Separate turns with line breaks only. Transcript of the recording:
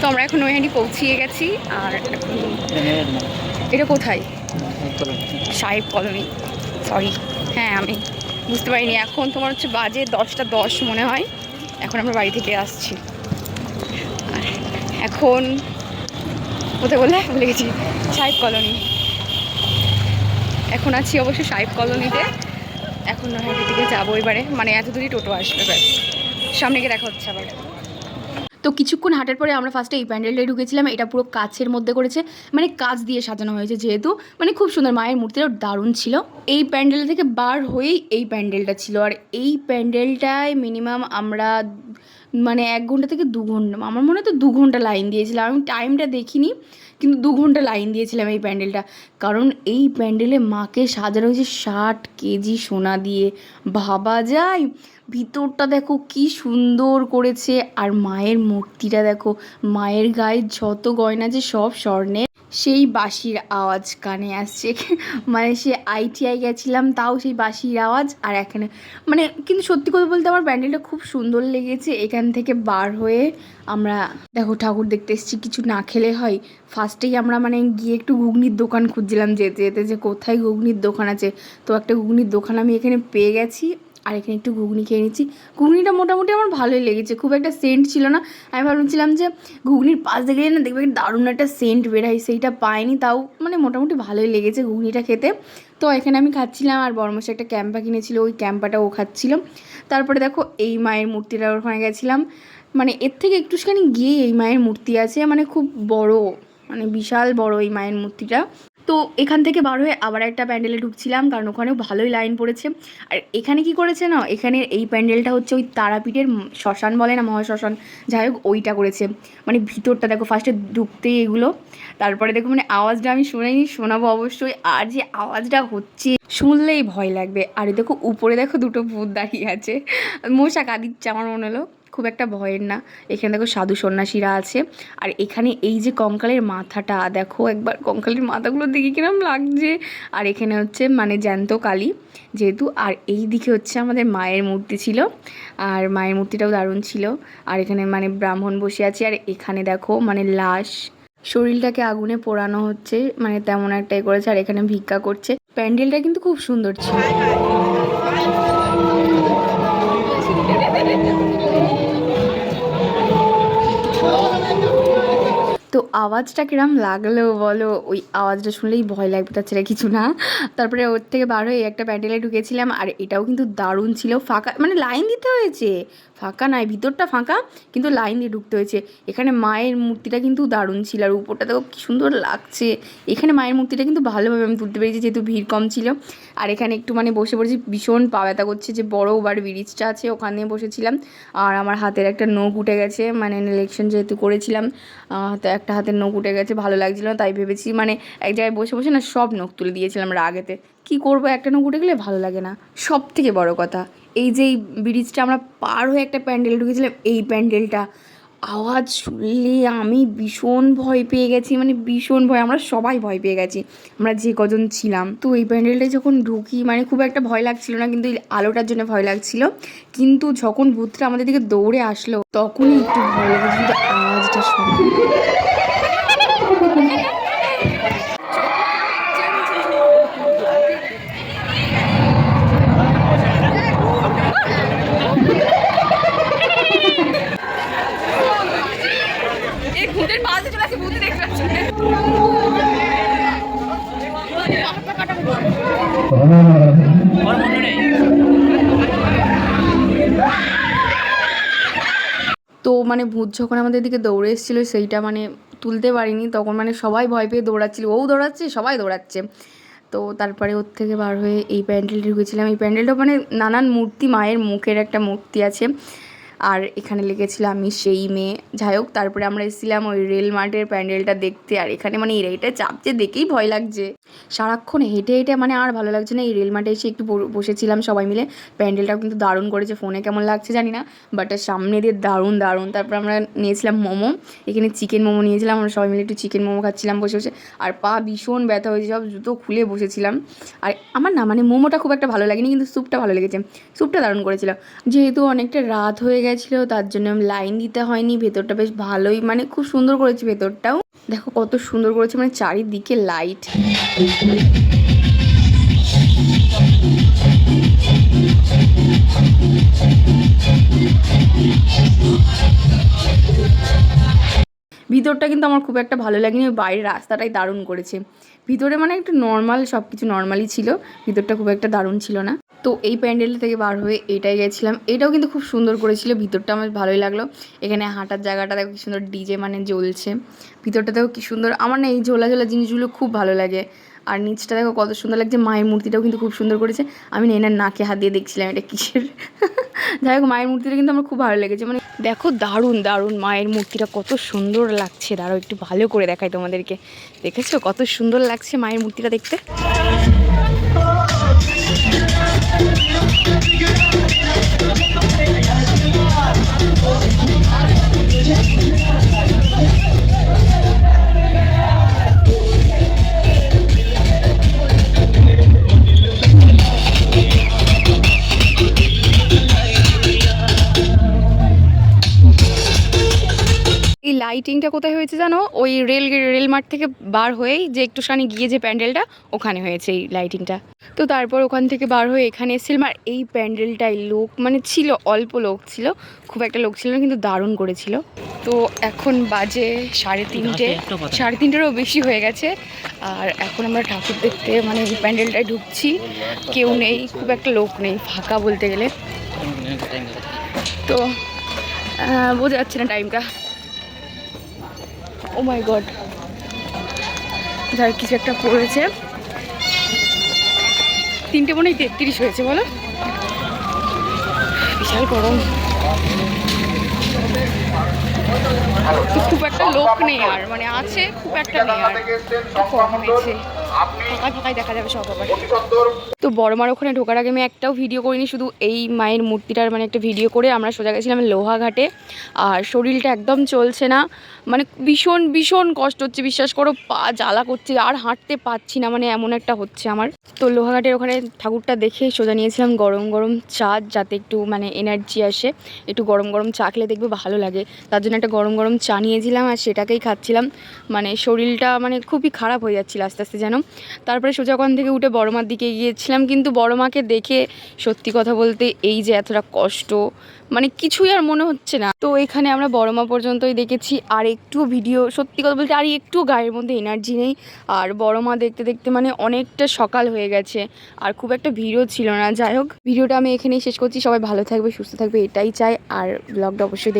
তো আমরা এখন নৈহাটি পৌঁছিয়ে গেছি। আর এটা কোথায়? সাহেব কলোনি। সরি হ্যাঁ আমি বুঝতে পারিনি। এখন তোমার হচ্ছে বাজে দশটা দশ মনে হয়। এখন আমরা বাড়ি থেকে আসছি। এখন কোথায় বললে? ভুলে গেছি। সাহেব কলোনি। এখন আছি অবশ্য সাহেব কলোনিতে। এখন নৈহাটির দিকে যাব এবারে। মানে এত দূরই টোটো আসবে সামনে গিয়ে দেখা হচ্ছে আবার। তো কিছুক্ষণ হাঁটার পরে আমরা ফার্স্টে এই প্যান্ডেলটাই ঢুকেছিলাম, এটা পুরো কাছের মধ্যে করেছে মানে কাজ দিয়ে সাজানো হয়েছে যেহেতু মানে খুব সুন্দর, মায়ের মূর্তিটাও দারুণ ছিল। এই প্যান্ডেল থেকে বার হয়েই এই প্যান্ডেলটা ছিল, আর এই প্যান্ডেলটায় মিনিমাম আমরা মানে এক ঘণ্টা থেকে দু ঘণ্টা, আমার মনে হয় তো দু ঘণ্টা লাইন দিয়েছিলাম। আমি টাইমটা দেখিনি, কিন্তু দু ঘণ্টা লাইন দিয়েছিলাম এই প্যান্ডেলটা। কারণ এই প্যান্ডেলে মাকে সাজানো হয়েছে ষাট কেজি সোনা দিয়ে। ভাবা যায়, ভিতরটা দেখো কি সুন্দর করেছে। আর মায়ের মূর্তিটা দেখো, মায়ের গায়ে যত গয়না যে সব স্বর্ণের। সেই বাঁশির আওয়াজ কানে আসছে। মানে সে আইটিআই গেছিলাম, তাও সেই বাঁশির আওয়াজ। আর এখানে মানে কিন্তু সত্যি কথা বলতে আমার প্যান্ডেলটা খুব সুন্দর লেগেছে। এখান থেকে বার হয়ে আমরা, দেখো ঠাকুর দেখতে এসেছি, কিছু না খেলে হয়। ফার্স্টেই আমরা মানে গিয়ে একটু ঘুগনির দোকান খুঁজছিলাম যেতে যেতে যে কোথায় ঘুগনির দোকান আছে। তো একটা ঘুগনির দোকান আমি এখানে পেয়ে গেছি। আর এখানে একটু ঘুগনি খেয়ে নিচ্ছি। ঘুগনিটা মোটামুটি আমার ভালোই লেগেছে, খুব একটা সেন্ট ছিল না। আমি ভাবছিলাম যে ঘুগনির পাশ গেলে না দেখবে দারুণ একটা সেন্ট বেরাই সেইটা পাইনি, তাও মানে মোটামুটি ভালোই লেগেছে ঘুগনিটা খেতে। তো এখানে আমি খাচ্ছিলাম আর বড়মশাই একটা ক্যাম্পা কিনেছিল, ওই ক্যাম্পাটা ও খাচ্ছিল। তারপরে দেখো এই মায়ের মূর্তিটা ওখানে গেছিলাম। মানে এর থেকে একটুখানি গিয়ে এই মায়ের মূর্তি আছে মানে খুব বড় মানে বিশাল বড় এই মায়ের মূর্তিটা। এখান থেকে বার হয়ে আবার একটা প্যান্ডেলে ঢুকছিলাম, কারণ ওখানেও ভালোই লাইন পড়েছে। আর এখানে কি করেছে না এখানে এই প্যান্ডেলটা হচ্ছে ওই তারাপীঠের শ্মশান বলে না, মহাশ্মশান, যাই হোক ওইটা করেছে। মানে ভিতরটা দেখো ফার্স্টে ঢুকতেই এগুলো, তারপরে দেখো মানে আওয়াজটা আমি শুনেনি শোনাবো অবশ্যই, আর যে আওয়াজটা হচ্ছে, শুনলেই ভয় লাগবে। আর দেখো, উপরে দেখো দুটো ভূত দাঁড়িয়ে আছে। মশা কাঁদিচ্ছে আমার মনে হলো। খুব একটা ভয়ের না। এখানে দেখো সাধু সন্ন্যাসীরা আছে। আর এখানে এই যে কঙ্কালের মাথাটা, দেখো একবার কঙ্কালের মাথাগুলো দেখে কিরম লাগছে। আর এখানে হচ্ছে মানে জ্যান্ত কালী যেহেতু। আর এই দিকে হচ্ছে আমাদের মায়ের মূর্তি ছিল। আর মায়ের মূর্তিটাও দারুণ ছিল। আর এখানে মানে ব্রাহ্মণ বসে আছে। আর এখানে দেখো মানে লাশ। শরীরটাকে আগুনে পোড়ানো হচ্ছে। মানে তেমন একটাই করেছে। আর এখানে ভিক্ষা করছে। প্যান্ডেলটা কিন্তু খুব সুন্দর ছিল। তো আওয়াজটা কিরম লাগল বলো? ওই আওয়াজটা শুনলেই ভয় লাগবে তাছাড়া কিছু না। তারপরে ওর থেকে বার হয়ে একটা প্যান্ডেলে ঢুকেছিলাম, আর এটাও কিন্তু দারুণ ছিল। ফাঁকা মানে লাইন দিতে হয়েছে। ফাঁকা নয় ভিতরটা ফাঁকা, কিন্তু লাইন দিয়ে ঢুকতে হয়েছে। এখানে মায়ের মূর্তিটা কিন্তু দারুণ ছিল, আর উপরটা তো কি সুন্দর লাগছে। এখানে মায়ের মূর্তিটা কিন্তু ভালোভাবে আমি তুলতে পেরেছি, যেহেতু ভিড় কম ছিল। আর এখানে একটু মানে বসে পড়েছি, ভীষণ পা ব্যথা করছে যে বড় ওভার ব্রিজটা আছে, ওখানে বসেছিলাম। আর আমার হাতের একটা নখ উঠে গেছে মানে ইলেকশন যেহেতু করেছিলাম তো একটা হাতের নখ উঠে গেছে, ভালো লাগছিল না, তাই ভেবেছি মানে এক জায়গায় বসে বসে না সব নখ তুলে দিয়েছিলাম রাগেতে। কি করব একটা নখ উঠে গেলে ভালো লাগে না। সব থেকে বড় কথা, এই যে এই ব্রিজটা আমরা পার হয়ে একটা প্যান্ডেল ঢুকেছিলাম, এই প্যান্ডেলটা আওয়াজ শুনলে আমি ভীষণ ভয় পেয়ে গেছি মানে ভীষণ ভয়, আমরা সবাই ভয় পেয়ে গেছি, আমরা যে কজন ছিলাম। তো এই প্যান্ডেলটা যখন ঢুকি মানে খুব একটা ভয় লাগছিল না, কিন্তু আলোটার জন্য ভয় লাগছিল। কিন্তু যখন ভূতটা আমাদের দিকে দৌড়ে আসলো, তখনই একটু ভয় লেগেছিল আওয়াজটা শুনে এই ভূতের দেখতে পাচ্ছি। তো মানে ভূত যখন আমাদের দিকে দৌড়ে এসেছিল, সেইটা মানে তুলতে পারিনি। তখন মানে সবাই ভয় পেয়ে দৌড়াচ্ছিল। ও দৌড়াচ্ছে, সবাই দৌড়াচ্ছে। তো তারপরে ওর থেকে বার হয়ে এই প্যান্ডেলটি ঢুকেছিলাম। এই প্যান্ডেলটা মানে নানান মূর্তি, মায়ের মুখের একটা মূর্তি আছে। আর এখানে লিখেছিল আমি সেই মেয়ে। যাই হোক, তারপরে আমরা এসেছিলাম ওই রেল মার্টের প্যান্ডেলটা দেখতে। আর এখানে মানে এটা চাপছে, দেখেই ভয় লাগছে। সারাক্ষণ হেঁটে হেঁটে মানে আর ভালো লাগছে না। এই রেল মাঠে এসে একটু বসেছিলাম সবাই মিলে। প্যান্ডেলটাও কিন্তু দারুণ করেছে, ফোনে কেমন লাগছে জানি না বাট সামনে দিয়ে দারুণ দারুণ। তারপর আমরা নিয়েছিলাম মোমো, এখানে চিকেন মোমো নিয়েছিলাম, আমরা সবাই মিলে একটু চিকেন মোমো খাচ্ছিলাম বসে বসে। আর পা ভীষণ ব্যথা হয়েছে, সব জুতো খুলে বসেছিলাম। আর আমার না মানে মোমোটা খুব একটা ভালো লাগেনি, কিন্তু স্যুপটা ভালো লেগেছে। স্যুপটা দারুণ করেছিল। যেহেতু অনেকটা রাত হয়ে গেছিল, তার জন্য লাইন দিতে হয়নি, ভেতরটা বেশ ভালোই মানে খুব সুন্দর করেছে ভেতরটাও। দেখো কত সুন্দর করেছে মানে চারিদিকে লাইট ভিতরটা কিন্তু আমার খুব একটা ভালো লাগেনি, ওই বাইরের রাস্তাটাই দারুণ করেছে। ভিতরে মানে একটু নর্মাল সব কিছু নর্মালই ছিল, ভিতরটা খুব একটা দারুণ ছিল না। তো এই প্যান্ডেল থেকে বার হয়ে এটাই গেছিলাম। এটাও কিন্তু খুব সুন্দর করেছিল ভিতরটা আমার ভালোই লাগল। এখানে হাঁটার জায়গাটা দেখো কি সুন্দর ডিজে মানে জ্বলছে। ভিতরটা দেখো কি সুন্দর, আমার না এই ঝোলা ঝোলা জিনিসগুলো খুব ভালো লাগে। আর নিচটা দেখো কত সুন্দর লাগছে, মায়ের মূর্তিটাও কিন্তু খুব সুন্দর করেছে। আমি না এনার নাকে হাত দিয়ে দেখছিলাম এটা কিসের। যাই হোক, মায়ের মূর্তিটা কিন্তু আমার খুব ভালো লেগেছে। মানে দেখো দারুণ দারুণ মায়ের মূর্তিটা কত সুন্দর লাগছে। দাঁড়াও, একটু ভালো করে দেখাই তোমাদেরকে। দেখেছ? কত সুন্দর লাগছে মায়ের মূর্তিটা দেখতে। Thank you. এই লাইটিংটা কোথায় হয়েছে জানো? ওই রেল রেল মাঠ থেকে বার হয়েই যে একটুখানি গিয়ে যে প্যান্ডেলটা ওখানে হয়েছে এই লাইটিংটা তো তারপর ওখান থেকে বার হয়ে এখানে এসেছিলাম আর এই প্যান্ডেলটাই লোক মানে ছিল অল্প লোক ছিল খুব একটা লোক ছিল না কিন্তু দারুণ করেছিল। তো এখন বাজে সাড়ে তিনটে সাড়ে তিনটেরও বেশি হয়ে গেছে। আর এখন আমরা ঠাকুর দেখতে মানে এই প্যান্ডেলটায় ঢুকছি। কেউ নেই খুব একটা লোক নেই ফাঁকা বলতে গেলে। তো বোঝা যাচ্ছে না টাইমটা ও মাই গড যার কিছু একটা পড়েছে। তিনটে মনে হয় তেত্রিশ হয়েছে বলো? বিশাল গরম। খুব একটা লোক নেই আর মানে আছে খুব একটা নেই আর। ফাঁকায় ফাঁকায় দেখা যাবে সব আবার তো বড় মার ওখানে ঢোকার আগে আমি একটাও ভিডিও করিনি, শুধু এই মায়ের মূর্তিটার মানে একটা ভিডিও করে আমরা সোজা গেছিলাম লোহাঘাটে। আর শরীরটা একদম চলছে না মানে ভীষণ ভীষণ কষ্ট হচ্ছে, বিশ্বাস করো, পা জ্বালা করছে, আর হাঁটতে পারছি না মানে এমন একটা হচ্ছে আমার। তো লোহাঘাটের ওখানে ঠাকুরটা দেখে সোজা নিয়েছিলাম গরম গরম চা, যাতে একটু মানে এনার্জি আসে, একটু গরম গরম চা খেলে দেখবে ভালো লাগে। তার জন্য একটা গরম গরম চা নিয়েছিলাম আর সেটাকেই খাচ্ছিলাম। মানে শরীরটা মানে খুবই খারাপ হয়ে যাচ্ছিল আস্তে আস্তে যেন। তারপরে সোজা ওখান থেকে উঠে বড় মার দিকে গিয়েছিলাম। কিন্তু বড় মাকে দেখে সত্যি কথা বলতে এই যে এতটা কষ্ট মানে কিছুই আর মনে হচ্ছে না। তো এখানে আমরা বড় মা পর্যন্তই দেখেছি, আর একটু ভিডিও, সত্যি কথা বলতে আর একটু গায়ের মধ্যে এনার্জি নেই। আর বড় মা দেখতে দেখতে মানে অনেকটা সকাল হয়ে গেছে, আর খুব একটা ভিড়ও ছিল না। যাই হোক, ভিডিওটা আমি এখানেই শেষ করছি। সবাই ভালো থাকবে, সুস্থ থাকবে, এটাই চাই। আর ব্লগটা অবশ্যই